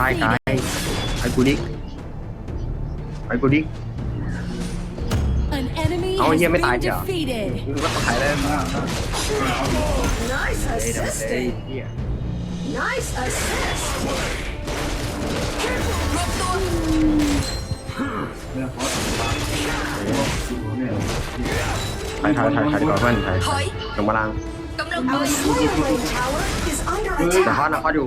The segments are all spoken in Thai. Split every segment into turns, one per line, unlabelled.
ตายตายไปกูดิไไปกูดิเ An enemy Oh, h ตถ่ายไ้มากเฮ้ยียว a s s i า t เยเห้ย n ถ่ายถ่ายถ่ายถ่ายกว่าเพื่อนถ่ายลงาล่าง Our slayer ย o ่แต่ฮอตนะฮอตอยู่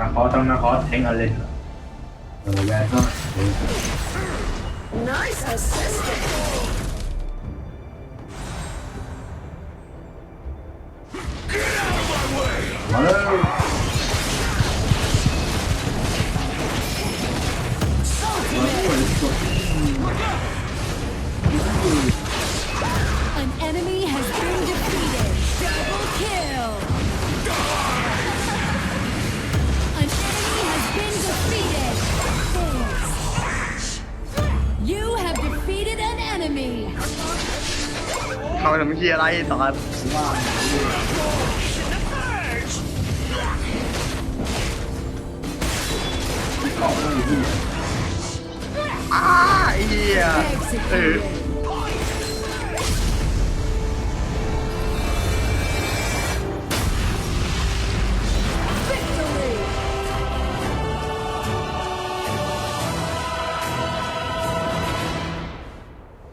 นาคอสต้องนาคอสเทงอเออก Nice assistant. มาเลย enemy. เขาไปทำเฮียอะไรตอนอ้าอ้เฮียเออ